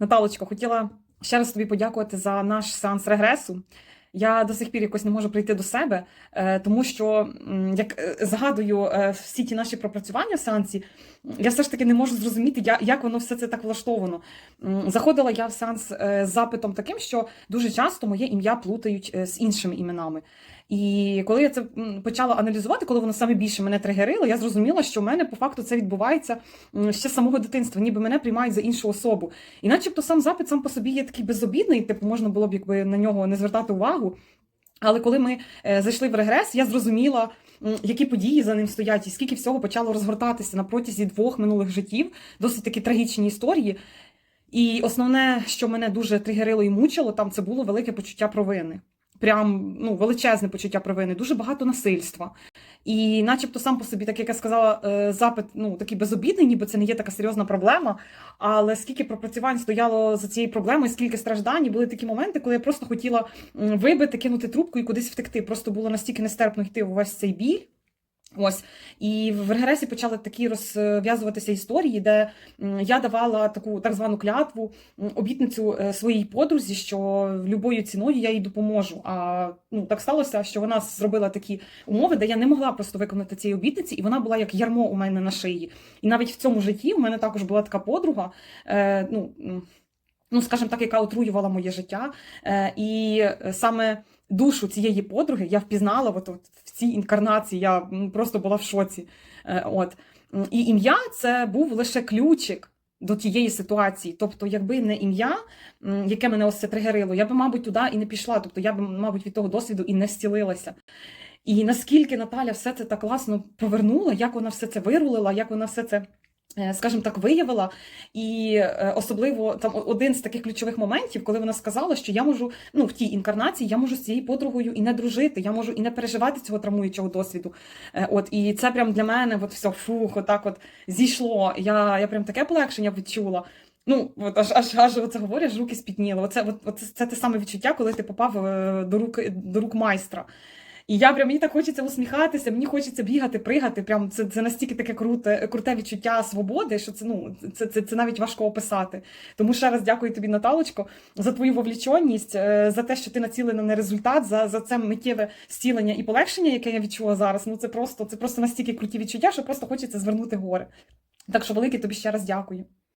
Наталочко, хотіла ще раз тобі подякувати за наш сеанс регресу. Я до сих пір якось не можу прийти до себе, е, тому що як е, згадую е, всі ті наші пропрацювання в сеансі, я все ж таки не можу зрозуміти, як воно все це так влаштовано. Заходила я в сеанс з запитом таким, що дуже часто моє ім'я плутають з іншими іменами. І коли я це почала аналізувати, коли воно саме більше мене тригерило, я зрозуміла, що в мене по факту це відбувається ще з самого дитинства, ніби мене приймають за іншу особу. І начебто сам запит сам по собі є такий безобідний, типу можна було б якби на нього не звертати увагу. Але коли ми е, зайшли в регрес, я зрозуміла, які події за ним стоять, і скільки всього почало розгортатися на протязі двох минулих життів, досить такі трагічні історії. І основне, що мене дуже тригерило і мучило, там це було велике почуття провини. Прям ну, величезне почуття провини, дуже багато насильства. І начебто сам по собі, так як я сказала, е, запит ну, такий безобідний, ніби це не є така серйозна проблема. Але скільки пропрацювань стояло за цією проблемою, скільки страждань, і були такі моменти, коли я просто хотіла вибити, кинути трубку і кудись втекти. Просто було настільки нестерпно йти у весь цей біль. Ось і в регресі почали такі розв'язуватися історії, де я давала таку так звану клятву, обітницю е, своїй подрузі, що любою ціною я їй допоможу. А ну так сталося, що вона зробила такі умови, де я не могла просто виконати цієї обітниці, і вона була як ярмо у мене на шиї. І навіть в цьому житті у мене також була така подруга. Е, ну, ну, скажімо так, яка отруювала моє життя. Е, і е, саме душу цієї подруги я впізнала от, в цій інкарнації. Я просто була в шоці. Е, от. І ім'я це був лише ключик. До тієї ситуації, тобто, якби не ім'я, яке мене ось це тригерило, я би, мабуть, туди і не пішла. Тобто, я б, мабуть, від того досвіду і не зцілилася. І наскільки Наталя все це так класно повернула, як вона все це вирулила, як вона все це. Е, Скажімо так, виявила, і е, особливо там один з таких ключових моментів, коли вона сказала, що я можу ну в тій інкарнації, я можу з цією подругою і не дружити, я можу і не переживати цього травмуючого досвіду. Е, От і це прям для мене, от все фух, отак от зійшло. Я, я прям таке полегшення відчула. Ну, от аж аж аж оце говорю, аж руки спітніли. Оце от, от це те саме відчуття, коли ти попав до рук до рук майстра. І я прям мені так хочеться усміхатися, мені хочеться бігати, пригати. Прям це, це настільки таке круте, круте відчуття свободи, що це ну це, це, це навіть важко описати. Тому ще раз дякую тобі, Наталочко, за твою вовліченість, е, за те, що ти націлена на результат, за, за це миттєве зцілення і полегшення, яке я відчула зараз. Ну це просто це просто настільки круті відчуття, що просто хочеться звернути гори. Так що велике тобі ще раз дякую.